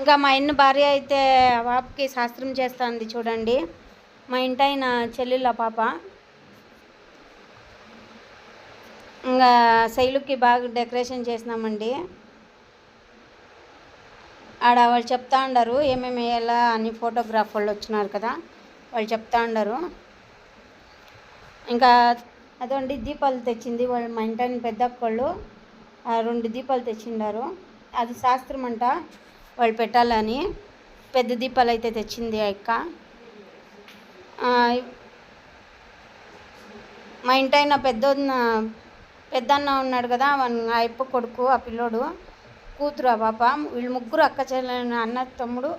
ఇంకా మా ఇన్న భార్య అయితే పాపకి శాస్త్రం చేస్తుంది చూడండి. మా ఇంటైన చెల్లెళ్ళ పాప. ఇంకా శైలుకి బాగా డెకరేషన్ చేసినామండి. ఆడ వాళ్ళు చెప్తా ఉండరు ఏమేమి వేయాలా అని ఫోటోగ్రాఫ్ వాళ్ళు వచ్చినారు కదా వాళ్ళు చెప్తా ఉండరు. ఇంకా అదండి దీపాలు తెచ్చింది వాళ్ళు మా ఇంటిని పెద్ద ఆ రెండు దీపాలు తెచ్చిండారు. అది శాస్త్రం అంట. వాళ్ళు పెట్టాలని. పెద్ద దీపాలు అయితే తెచ్చింది ఆ అక్క. మా ఇంటైన పెద్దన్న పెద్దన్న ఉన్నాడు కదా ఆ అప్ప కొడుకు ఆ పిల్లోడు. కూతురు ఆ పాప. వీళ్ళు ముగ్గురు అక్క చెల్లెలు అన్న తమ్ముడు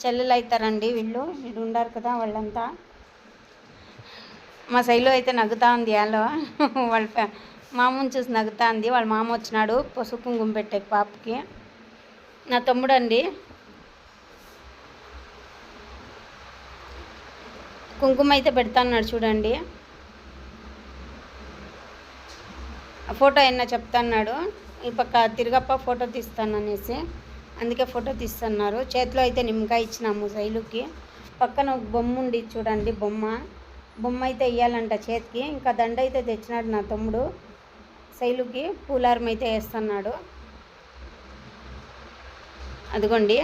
చెల్లెలు అవుతారండి వీళ్ళు. వీళ్ళు ఉండారు కదా వాళ్ళంతా. మా శైలు అయితే నగ్గుతా ఉంది యాలో వాళ్ళ ఫ్యా- మామూలు చూసి నగ్గుతా ఉంది వాళ్ళ మామ వచ్చినాడు పసుపు కుంకుమ పెట్టే పాపకి. నా తమ్ముడు అండి కుంకుమ అయితే పెడతాన్నాడు చూడండి. ఫోటో అయినా చెప్తాన్నాడు? ఈ పక్క తిరగప్ప ఫోటో తీస్తాను అనేసి అందుకే ఫోటో తీస్తున్నారు. చేతిలో అయితే నిమ్మకాయ ఇచ్చినాము శైలుకి పక్కన ఒక బొమ్మ ఉంది చూడండి బొమ్మ. బొమ్మ అయితే వేయాలంట చేతికి. ఇంకా దండ అయితే తెచ్చినాడు నా తమ్ముడు. శైలుకి పూలారం అయితే వేస్తున్నాడు. అదిగోండి.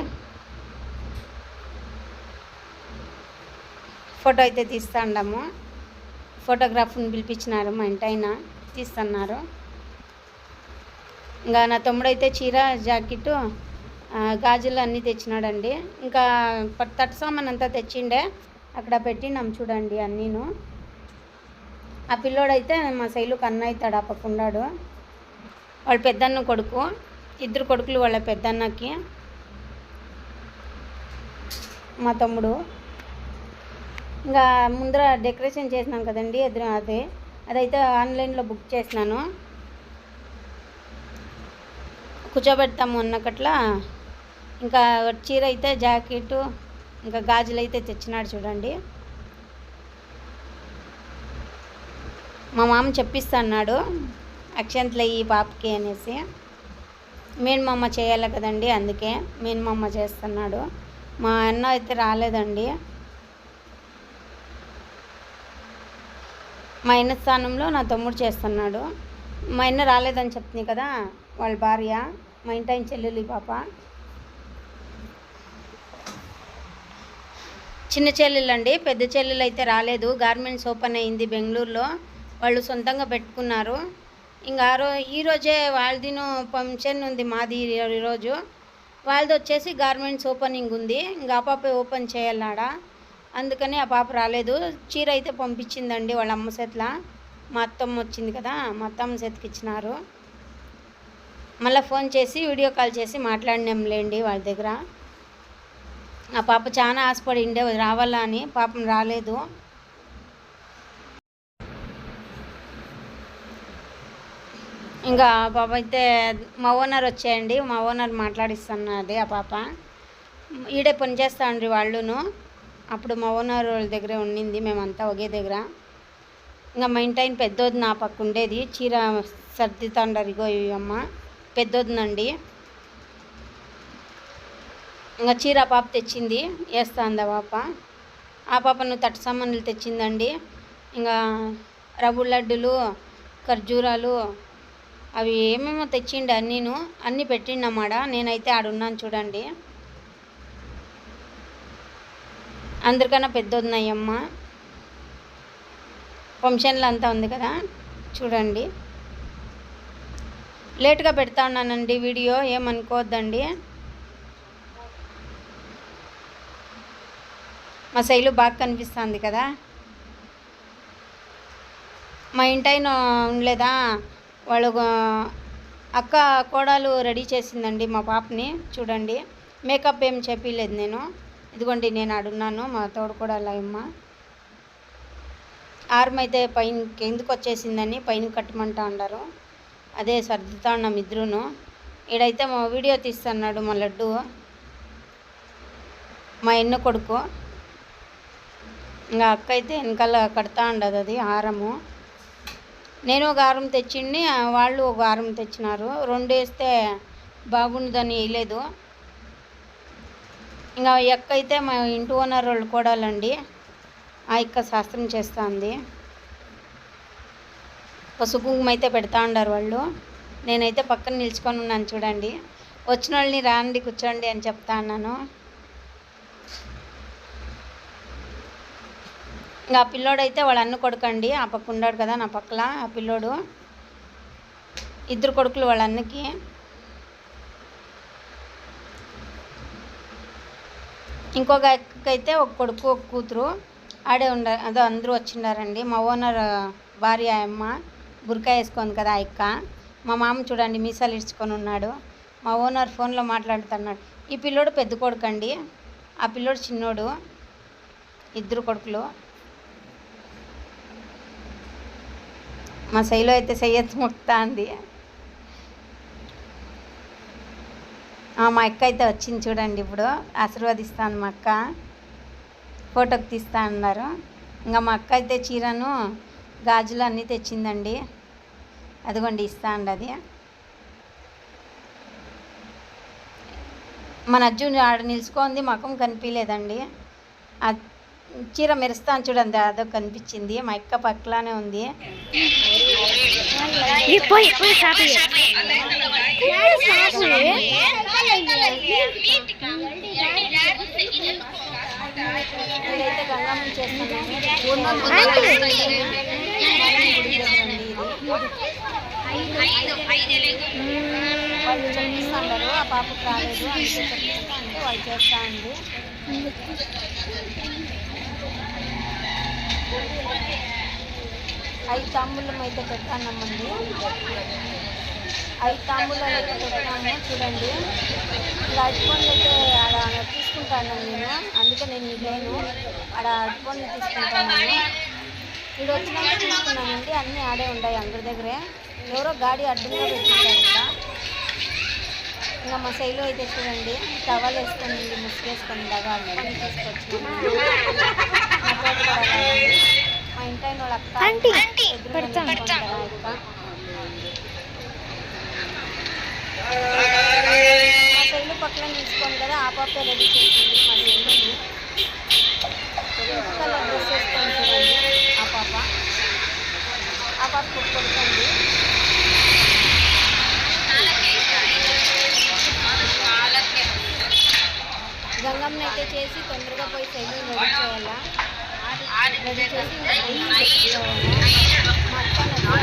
ఫోటో అయితే తీస్తాండాము. ఫోటోగ్రాఫర్ని పిలిపించినారు మా ఇంటి ఆయన తీస్తున్నారు. ఇంకా నా తమ్ముడు అయితే చీర జాకెట్ గాజులు అన్నీ తెచ్చినాడండి. ఇంకా ప- తట్టు సామాన్ అంతా తెచ్చిండే. అక్కడ పెట్టినాం చూడండి అన్నీను. ఆ పిల్లోడైతే మా శైలుకు అన్న అవుతాడు ఆ పక్క ఉన్నాడు. వాళ్ళ పెద్దన్న కొడుకు. ఇద్దరు కొడుకులు వాళ్ళ పెద్దన్నకి. మా తమ్ముడు. ఇంకా ముందర డెకరేషన్ చేసినాం కదండి ఎదురు అదే. అదైతే ఆన్లైన్లో బుక్ చేసినాను. కూర్చోబెడతాము అన్నకట్లా. ఇంకా చీర అయితే జాకెట్ ఇంకా గాజులు అయితే తెచ్చినాడు చూడండి. మా మామ చెప్పిస్తాన్నాడు అక్షంతలు ఈ పాపకి అనేసి. మేనమామ చేయాలి కదండి అందుకే మేనమామ చేస్తున్నాడు మా అన్న అయితే రాలేదండి. మా అన్న స్థానంలో నా తమ్ముడు చేస్తున్నాడు. మా అన్న రాలేదని చెప్తుంది కదా వాళ్ళ భార్య మా ఇంటి ఆయన చెల్లెలు ఈ పాప. చిన్న చెల్లెలు అండి పెద్ద చెల్లెలు అయితే రాలేదు. గార్మెంట్స్ ఓపెన్ అయింది బెంగళూరులో. వాళ్ళు సొంతంగా పెట్టుకున్నారు. ఇంకా ఆ రో ఈరోజే వాళ్ళదిను ఫంక్షన్ ఉంది మాది ఈ- ఈరోజు వాళ్ళది వచ్చేసి గార్మెంట్స్ ఓపెనింగ్ ఉంది. ఇంకా ఆ పాప ఓపెన్ చేయాలాడా అందుకని ఆ పాప రాలేదు. చీర అయితే పంపించిందండి వాళ్ళ అమ్మ చేతిలో. మా అత్తమ్మ వచ్చింది కదా మా అత్తమ్మ చేతికి ఇచ్చినారు. మళ్ళీ ఫోన్ చేసి వీడియో కాల్ చేసి మాట్లాడినాంలేండి వాళ్ళ దగ్గర. ఆ పాప చాలా ఆశపడి ఉండే రావాలా అని. పాపం రాలేదు. ఇంకా ఆ పాప అయితే మా ఓనర్ వచ్చేయండి మా ఓనర్ మాట్లాడిస్తున్నది ఆ పాప. ఈడే పని చేస్తా ఉండ్రి వాళ్ళును. అప్పుడు మా ఓనర్ వాళ్ళ దగ్గరే ఉండింది మేమంతా ఒకే దగ్గర. ఇంకా మా ఇంటి ఆయన పెద్దోది నా పక్క ఉండేది. చీర సర్దితాండారు ఇగో అమ్మ. పెద్దోదినండి. ఇంకా చీర పాప తెచ్చింది వేస్తుంది ఆ పాప. ఆ పాపను తట్టు సామాన్లు తెచ్చిందండి. ఇంకా రవ్వు లడ్డులు ఖర్జూరాలు అవి ఏమేమో తెచ్చిండు అన్నీను అన్నీ పెట్టిండమ్మాడ నేనైతే ఆడున్నాను చూడండి. అందరికన్నా పెద్దోదినాయమ్మ ఫంక్షన్లు అంతా ఉంది కదా చూడండి. లేట్గా పెడతా ఉన్నానండి వీడియో ఏమనుకోవద్దండి. మా శైలు బాగా కనిపిస్తుంది కదా. మా ఇంటైన ఉండలేదా? వాళ్ళు అక్క కోడలు రెడీ చేసిందండి మా పాపని చూడండి. మేకప్ ఏం చెప్పలేదు నేను. ఇదిగోండి నేను అడున్నాను మా తోడు కూడా అమ్మ ఆర్మ్ అయితే పైన ఎందుకు వచ్చేసిందని పైన కట్టమంటా అన్నారు. అదే సర్దుతా ఉన్నాం ఇద్దరును. ఈడైతే మా వీడియో తీస్తున్నాడు మా లడ్డు. మా ఎన్న కొడుకు. ఇంకా అక్క అయితే వెనకాల కడతా ఉండదు అది హారము నేను ఒక హారం తెచ్చిండి వాళ్ళు ఒక హారం తెచ్చినారు. రెండు వేస్తే బాగుండదని వేయలేదు. ఇంకా ఎక్క అయితే మా ఇంటి ఓనర్ వాళ్ళు కూడాలండి ఆ ఎక్క శాస్త్రం చేస్తుంది. పసుపు కుంకుమ అయితే పెడతా ఉండారు వాళ్ళు. నేనైతే పక్కన నిల్చుకొని ఉన్నాను చూడండి. వచ్చిన వాళ్ళని రాండి కూర్చోండి అని చెప్తా అన్నాను. ఇంకా ఆ పిల్లోడైతే వాళ్ళ అన్న కొడుకండి ఆ పక్క ఉన్నాడు కదా నా పక్కల ఆ పిల్లోడు. ఇద్దరు కొడుకులు వాళ్ళ అన్నకి. ఇంకొక అక్కకైతే ఒక కొడుకు ఒక కూతురు. ఆడే ఉండ అదో అందరూ వచ్చిండారండి. మా ఓనర్ భార్య అమ్మ బురకా వేసుకుంది కదా ఆ అక్క. మా మామ చూడండి మీసాలు ఇడ్చుకొని ఉన్నాడు. మా ఓనర్ ఫోన్లో మాట్లాడుతున్నాడు. ఈ పిల్లోడు పెద్ద కొడుకండి. ఆ పిల్లోడు చిన్నోడు. ఇద్దరు కొడుకులు. మా శైలో అయితే సయ్యత్ ముక్తా అంది మా అక్క అయితే వచ్చింది చూడండి ఇప్పుడు. ఆశీర్వదిస్తాను మా అక్క. ఫోటోకి తీస్తా అన్నారు. ఇంకా మా అక్క అయితే చీరను గాజులు అన్నీ తెచ్చిందండి. అదిగోండి ఇస్తా అండి అది మన అర్జున్ ఆడ నిలుచుకుంది మకం కనిపించలేదండి. చీర మెరుస్తాను చూడండి అదో కనిపించింది మా అక్క పక్కలానే ఉంది. గంగమ్మ చేస్తున్నాము వాళ్ళు చెప్పిస్తున్నారు ఆ పాపకు రాలేదు అని చెప్పి వాళ్ళు చేస్తా ఉంది ఐదు తాంబూలం అయితే పెట్టానమ్మండి. ఐదు తాంబూలం అయితే పెట్టాము చూడండి. ఇలా అడ్డుపండ్లు అయితే ఆడ తీసుకుంటాను నేను. అందుకే నేను లేను ఆడ అట్టుపండ్లు తీసుకుంటాను. ఇక్కడ వచ్చినాక తీసుకున్నానండి అన్నీ ఆడే ఉన్నాయి అందరి దగ్గరే. ఎవరో గాడి అడ్డంగా పెట్టుకుంటారు ఇక్కడ ఇంకా మా శైలు అయితే చూడండి టవల్ వేసుకొని ముసుగేసుకొని అట్టుపండ్లు తీసుకొచ్చినాము మా ఇంటి ఆయన వాళ్ళ అక్క. మా శైలు పక్కన నిలుచుకోండి కదా ఆ పాపే రెడీ చేసింది. మా శైలిని డ్రెస్ వేసుకొని చూడండి. పాప కొడుతుంది గంగమ్మ అయితే చేసి తొందరగా పోయి శైలిని రెడీ చేయాలా రెడీ చేసి. మా అక్క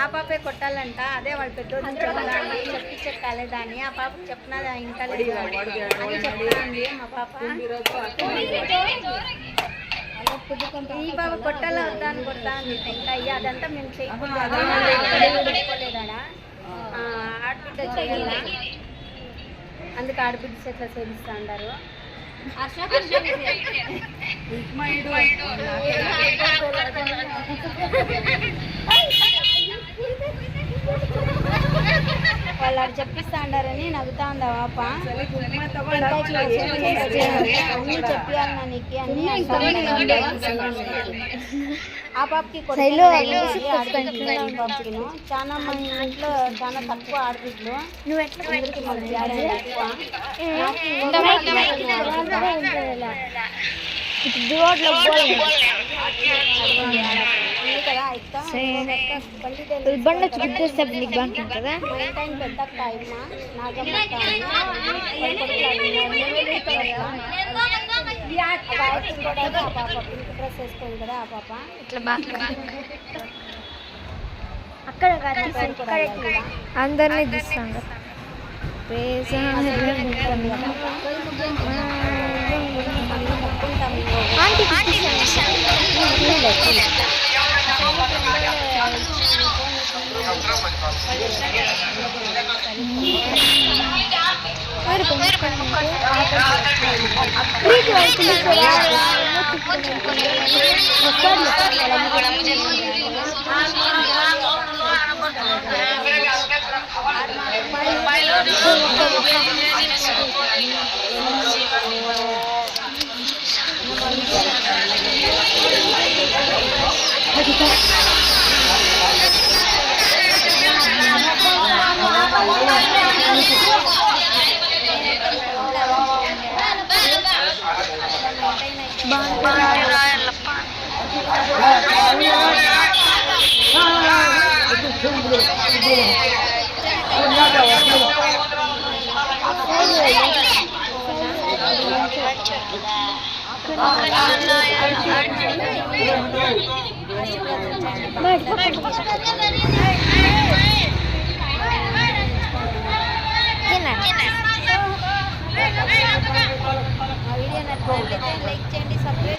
ఆ పాపే కొట్టాలంట. అదే వాళ్ళు పెద్దోళ్ళు చెప్పాలి చెప్పించే కాలేదని ఆ పాపకు చెప్పినది ఇంకా లేదు అని మా పాప. ఈ పాప కొట్టాలా వద్దా అని కొడతా ఉంది ఇంకా అయ్యి అదంతా మేము పెట్టుకోలేదా ఆడబిడ్డ చేయాలా అందుకే ఆడబిడ్డ చెట్ల సేవిస్తా అంటారు వాళ్ళ ఆరు చెప్పిస్తా అంటారని నవ్వుతా ఉందా పాప అన్ని చెప్పియాలన్నా నీకు అన్ని ఆ పాపకి శైలు, పాపకిను చాలా మంది ఇంట్లో చాలా తక్కువ ఎట్లా అందరికి ఎక్కువ ఉంది కదా ఇక్క ట్వంటీ బండ చుట్టేస్తే నీకు బాగుంటుంది కదా టైం పెద్ద టైమ్ నాగమ్మ అక్క అని గాయత్రి కూడా ఆ పాప పింక్ డ్రెస్ వేసుకుంది కదా ఆ పాప ఇట్లా బాగా అక్కడ సైడ్ వీడియో నచ్చితే లైక్ చేయండి సబ్స్క్రైబ్